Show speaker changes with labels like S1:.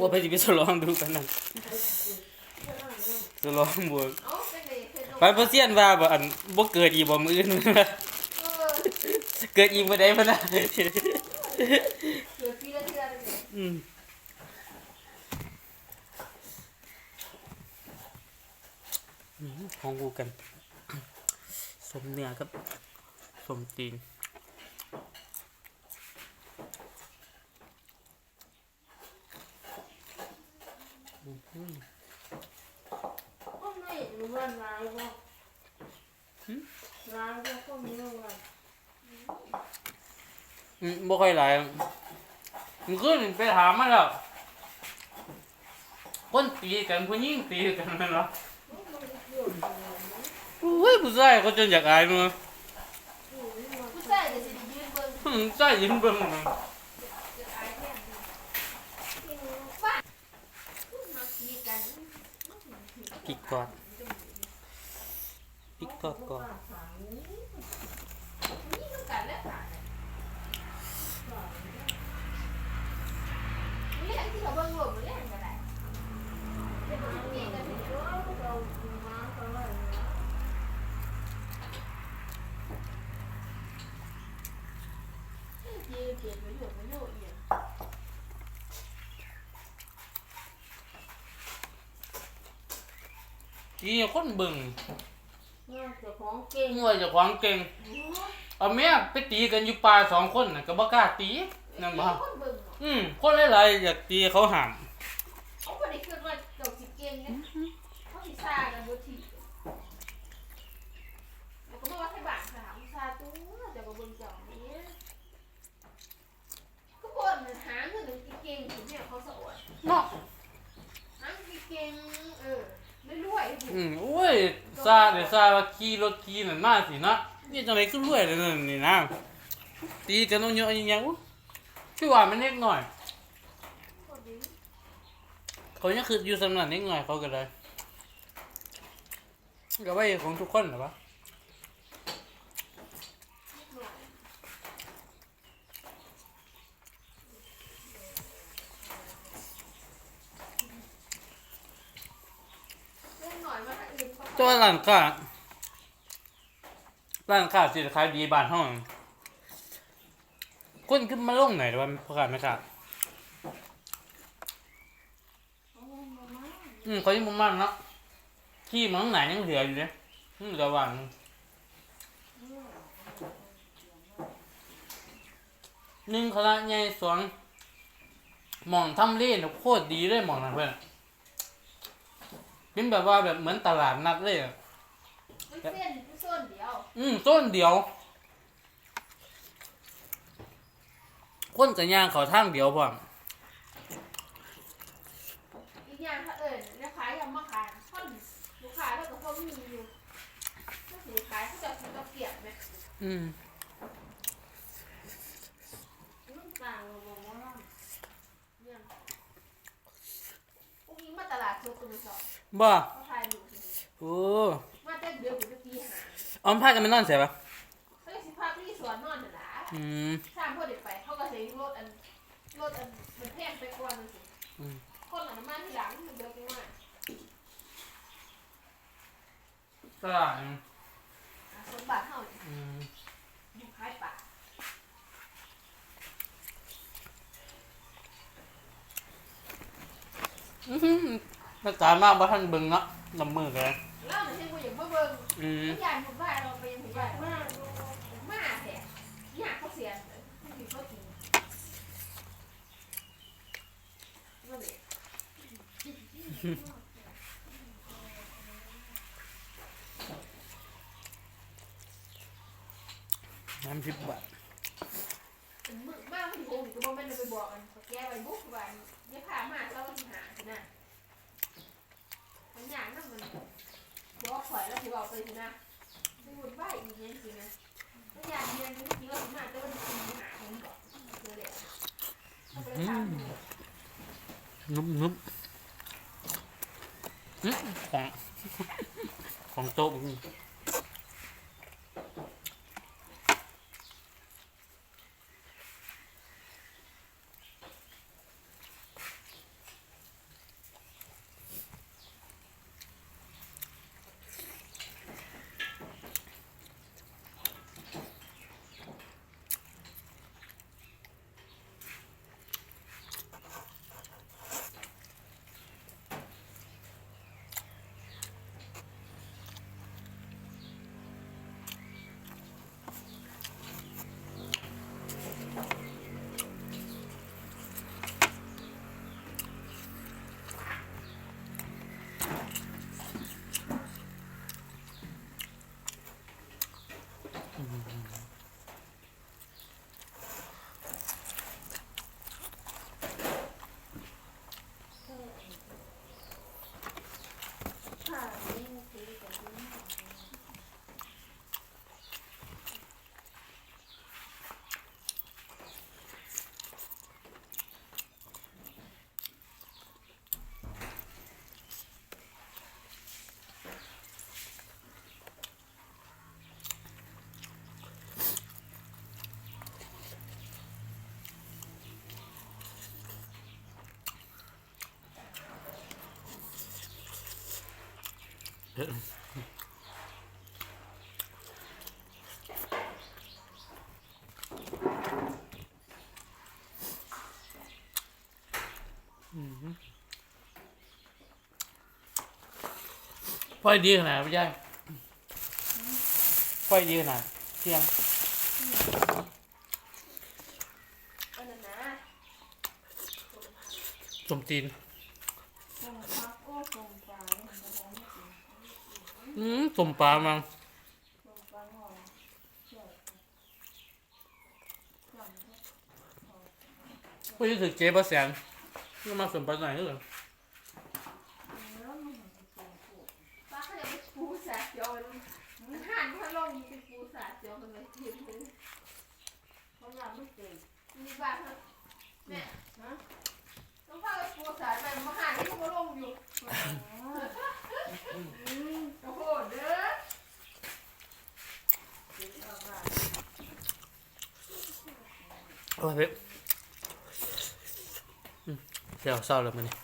S1: ว่าไปสิไปทดลองดูกันนั่นทดลองบวก
S2: เอ้าเป็นไงเคยลง
S1: ไปเพราะเสียนว่าบ่อันบ่เกิดอีบ่มื้ออื่น
S2: เออ
S1: เกิดอีบ่ได้พะนะ
S2: เกิดปีละเทื่อเลยเนี่ย
S1: อืมอืมของกูกัน สมเนื้อครับ สมตีน
S2: พวกนี้รู้ว่าร้ายบ่ร้ายบ่พวกนี้รู้ว่า
S1: อืมบ่ค่อยหลายมันขึ้นไปถามมาแล้วคนตีกันผู้หญิงตีกันแม่นเหรอโอ้ยผู้ชายเขาจนอยากอายมั้ง
S2: ผู้ชายก็สิได้ยืนเบิ่ง
S1: อืมใช่ยินเบิ่งมั้ง
S2: จะอายแท้บ้ามาขี่กัน
S1: กิกกอนปิกทอดก่อน
S2: นี่คือกันแล้วกันเรียกที่เขาเบิ่งรวมเรียกกันได้เรียกกันเองกันถึงเรามาเขาว่ายืนเปลี่ยนประโยชน์ประโยชน์อย่าง
S1: ตีคนเบิ่ง
S2: เงี้ยเจ้าของเก่ง
S1: งวยเจ้าของเก่งเอาแม่ไปตีกันอยู่ป่าสองคนน่ะก็บ่กล้าตีนั่นบ่
S2: คนเบิ่งเนาะ
S1: อืมคนหลายๆอยากตีเขาห้าม
S2: เขาบ่ได้คิดว่าเจ้าสิเก่งเนี่ยเขาสิซ่ากันบ่ทีแล้วก็บอกว่าให้บ้านสามซ่าตู้เจ้าก็เบิ่งเจ้านี่ก็บ่นหาเงินเก่งๆถึงเนี่ยเขาสะอวด
S1: เนาะ
S2: หาเก่งๆเออรวยๆ
S1: อืมโอ้ยซาเดี๋ยวซาว่าขี่รถขี่นั่นมาสินะนี่จังไดคือรวยเลยนั่นนี่นะตีกันต้องเยอะอย่างๆอุ๊ยคือว่ามันเล็กหน่อย เขายังคืออยู่สำนักนิดหน่อยเขาก็เลยก็ไว้ของทุกคนเหรอวะ
S2: เล่นหน่อยมาทางอื่นเขา
S1: แตัวาร้านค้าร้านค้าสิขายดีบ้านห้องคนขึ้นมาลงไหนหรือว่าพ่อค้าแม่ค้าอืมเขายังมุ่งมั่นเนาะที่มันข้างไหนยังเหลืออยู่เนี่ยอืมระหว่างหนึ่งคณะใหญ่สองหมองทำเลนโคตรดีเลยหมองนั้นเพื่อน เป็นแบบว่าแบบเหมือนตลาดนัดเลยอะ
S2: มันเส้นมันส้นเดียว
S1: อืมต้นเดียว คนกับย่างเขาทางเดียวพร้อม
S2: อีกอย่างถ้าเอิญเนี่ยขายยำมะขามท่อนลูกค้าแล้วก็เขามีอยู่ก็ถือขายเขาจะซื้อกระเปียกไหม
S1: อืม
S2: นุ่งต่างเราบอกว่าเนี่ยพวกนี้มาตลาดชุดตัวสอง
S1: บ่
S2: เขาขายอยู่
S1: โอ้
S2: มาแต่เดือนถึงปีหา
S1: เออมนพากันไปนอนเสียปะ
S2: เขาเลยสิพาพี่สวนนอนน่ะนะ
S1: อืม
S2: ถ้าพวกเด็กไปเขาก็ใช้รถอันรถอันมันแพงไปกว่านึงสิ
S1: อืม
S2: คนหลังมาทีหลังมันเดือดไปว่า
S1: ตลาดอืม
S2: สมบัติเท่า
S1: อืม
S2: อยู่ขายป่า
S1: อื้อหือ ภาษามากบ่ท่านเบิ่งเนาะลำมือกันเลย
S2: เล่าหน่อยสิกูอยากมาเบิ่ง
S1: อืม
S2: ยานผมว่าเราไปยังยานมากมากแท้ยากเขาเสียที่ผิดเขาจริงนั่นแหละ
S1: น้ำพริกบาท
S2: เป็นมึกมากที่ผมก็บอกมันไปบอกกันแกไปบุ๊กวันเนี่ยพามาเราที่หาสินะ มันยากนะมันบอกข่อยแล้วที่บอกไปสินะไม่วุ่นวายอีกเนี่ยสินะมันยากเรียนรู้ที่ว่าสิมาแต่วันที่หาผมบอกเจอเด็กเขาไปถาม
S1: นุบนุบของของโต๊ะ
S3: ไฟดีขนาดไม่ใช่ไฟดีขนาดเที่ยงสมตีน
S1: อืม
S3: สมปลามังไม่รู้สึกเจ๊บะแสนนี่มาสมปลาไหนเหรอ
S4: โอ้
S3: ยเดี๋ยวเศร้าเลยมันี่